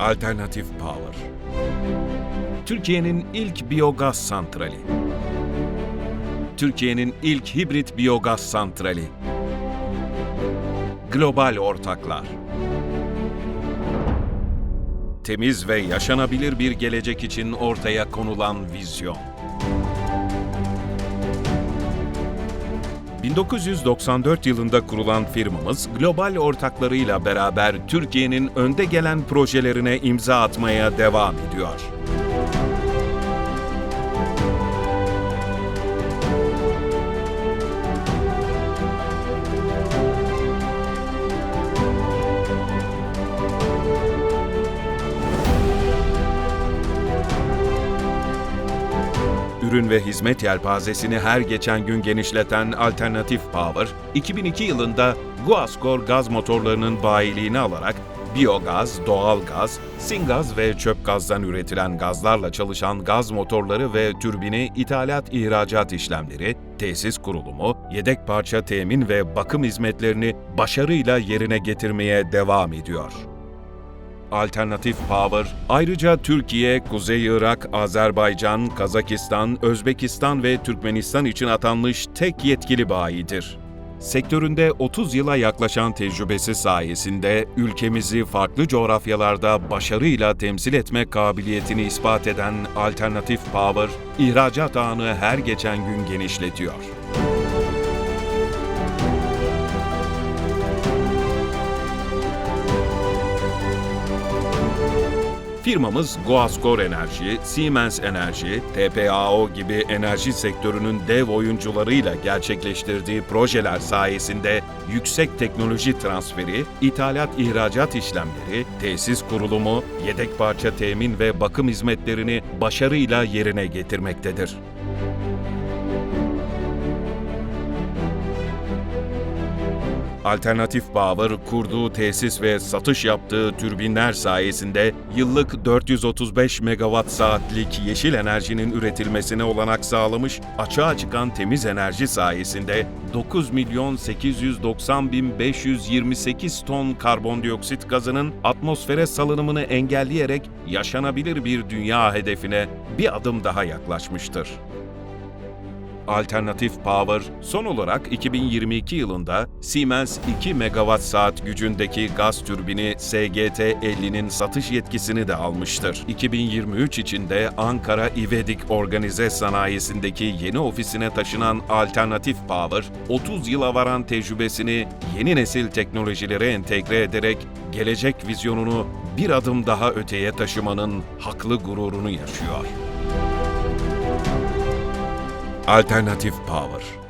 Alternatif Power. Türkiye'nin ilk biyogaz santrali. Türkiye'nin ilk hibrit biyogaz santrali. Global ortaklar. Temiz ve yaşanabilir bir gelecek için ortaya konulan vizyon 1994 yılında kurulan firmamız global ortaklarıyla beraber Türkiye'nin önde gelen projelerine imza atmaya devam ediyor. Ürün ve hizmet yelpazesini her geçen gün genişleten Alternatif Power, 2002 yılında Guascor gaz motorlarının bayiliğini alarak biyogaz, doğal gaz, singaz ve çöp gazdan üretilen gazlarla çalışan gaz motorları ve türbini ithalat ihracat işlemleri, tesis kurulumu, yedek parça temin ve bakım hizmetlerini başarıyla yerine getirmeye devam ediyor. Alternatif Power, ayrıca Türkiye, Kuzey Irak, Azerbaycan, Kazakistan, Özbekistan ve Türkmenistan için atanmış tek yetkili bayidir. Sektöründe 30 yıla yaklaşan tecrübesi sayesinde ülkemizi farklı coğrafyalarda başarıyla temsil etme kabiliyetini ispat eden Alternatif Power, ihracat ağını her geçen gün genişletiyor. Firmamız Goascor Enerji, Siemens Enerji, TPAO gibi enerji sektörünün dev oyuncularıyla gerçekleştirdiği projeler sayesinde yüksek teknoloji transferi, ithalat ihracat işlemleri, tesis kurulumu, yedek parça temin ve bakım hizmetlerini başarıyla yerine getirmektedir. Alternatif Power kurduğu tesis ve satış yaptığı türbinler sayesinde yıllık 435 megawatt saatlik yeşil enerjinin üretilmesine olanak sağlamış, açığa çıkan temiz enerji sayesinde 9 milyon 890 bin 528 ton karbondioksit gazının atmosfere salınımını engelleyerek yaşanabilir bir dünya hedefine bir adım daha yaklaşmıştır. Alternatif Power son olarak 2022 yılında Siemens 2 megawatt saat gücündeki gaz türbini SGT-50'nin satış yetkisini de almıştır. 2023 içinde Ankara İvedik Organize Sanayisi'ndeki yeni ofisine taşınan Alternatif Power, 30 yıla varan tecrübesini yeni nesil teknolojilere entegre ederek gelecek vizyonunu bir adım daha öteye taşımanın haklı gururunu yaşıyor. Alternatif Power